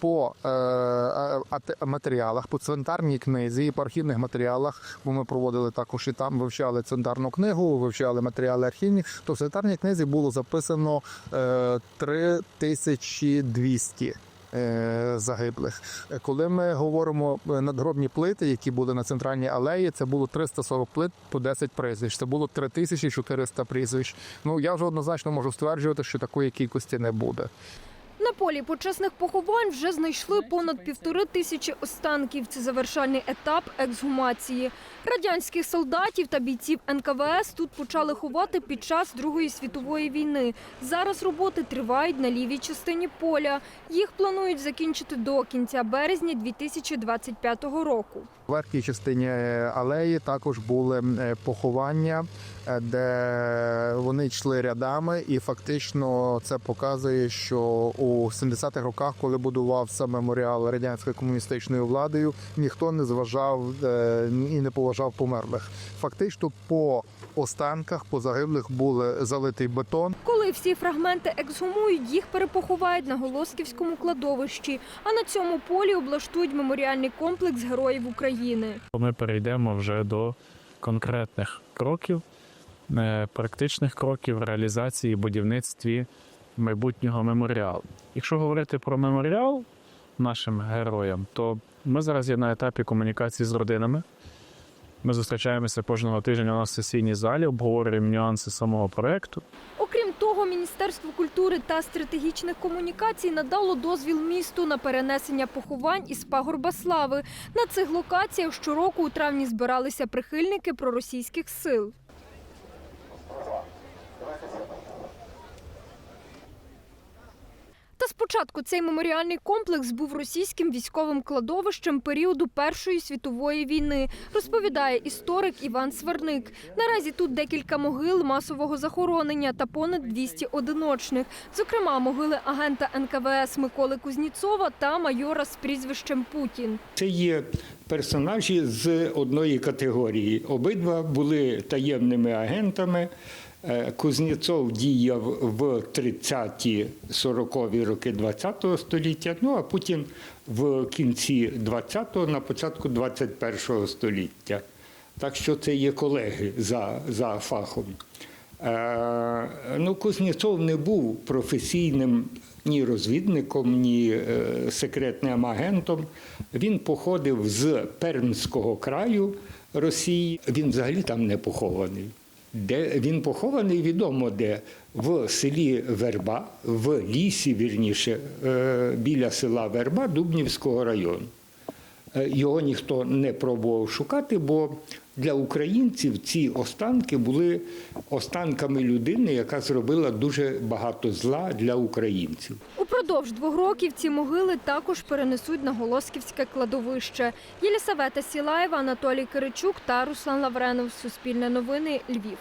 По е, е, матеріалах, по цвинтарній книзі і по архівних матеріалах, бо ми проводили також і там, вивчали цвинтарну книгу, вивчали матеріали архівні. То в цвинтарній книзі було записано е, 3200 е, загиблих. Коли ми говоримо е, надгробні плити, які були на центральній алеї, це було 340 плит по 10 прізвищ. Це було 3400 прізвищ. Ну я вже однозначно можу стверджувати, що такої кількості не буде. На полі почесних поховань вже знайшли понад півтори тисячі останків. Це завершальний етап ексгумації. Радянських солдатів та бійців НКВС тут почали ховати під час Другої світової війни. Зараз роботи тривають на лівій частині поля. Їх планують закінчити до кінця березня 2025 року. В верхній частині е, алеї також були е, поховання, е, де вони йшли рядами, і фактично це показує, що у 70-х роках, коли будувався меморіал радянською комуністичною владою, ніхто не зважав і не поважав померлих. Фактично, по останках, по загиблих були залитий бетон. Коли всі фрагменти ексгумують, їх перепоховають на Голосківському кладовищі, а на цьому полі облаштують меморіальний комплекс героїв України. ми перейдемо вже до конкретних кроків, е, практичних кроків реалізації і будівництві майбутнього меморіалу. Якщо говорити про меморіал нашим героям, то ми зараз є на етапі комунікації з родинами. Ми зустрічаємося кожного тижня у нас в сесійній залі, обговорюємо нюанси самого проекту. Міністерство культури та стратегічних комунікацій надало дозвіл місту на перенесення поховань із пагорба слави. На цих локаціях щороку у травні збиралися прихильники проросійських сил. Спочатку цей меморіальний комплекс був російським військовим кладовищем періоду Першої світової війни, розповідає історик Іван Сверник. Наразі тут декілька могил масового захоронення та понад 200 одиночних, зокрема могили агента НКВС Миколи Кузніцова та майора з прізвищем Путін. Це є персонажі з одної категорії. Обидва були таємними агентами. Е, Кузнєцов діяв в 30-40-ві роки ХХ століття, ну а Путін в кінці 20-го, на початку 21-го століття. Так що це є колеги за, за фахом. Е, ну, Кузнєцов не був професійним ні розвідником, ні е, секретним агентом. Він походив з Пермського краю Росії. Він взагалі там не похований. Де він похований, відомо де в селі Верба, в лісі, вірніше, е, біля села Верба Дубнівського району. Е, Його ніхто не пробував шукати, бо для українців ці останки були останками людини, яка зробила дуже багато зла для українців. Упродовж двох років ці могили також перенесуть на Голосківське кладовище. Єлісавета Сілаєва, Анатолій Киричук та Руслан Лавренов. Суспільне новини. Львів.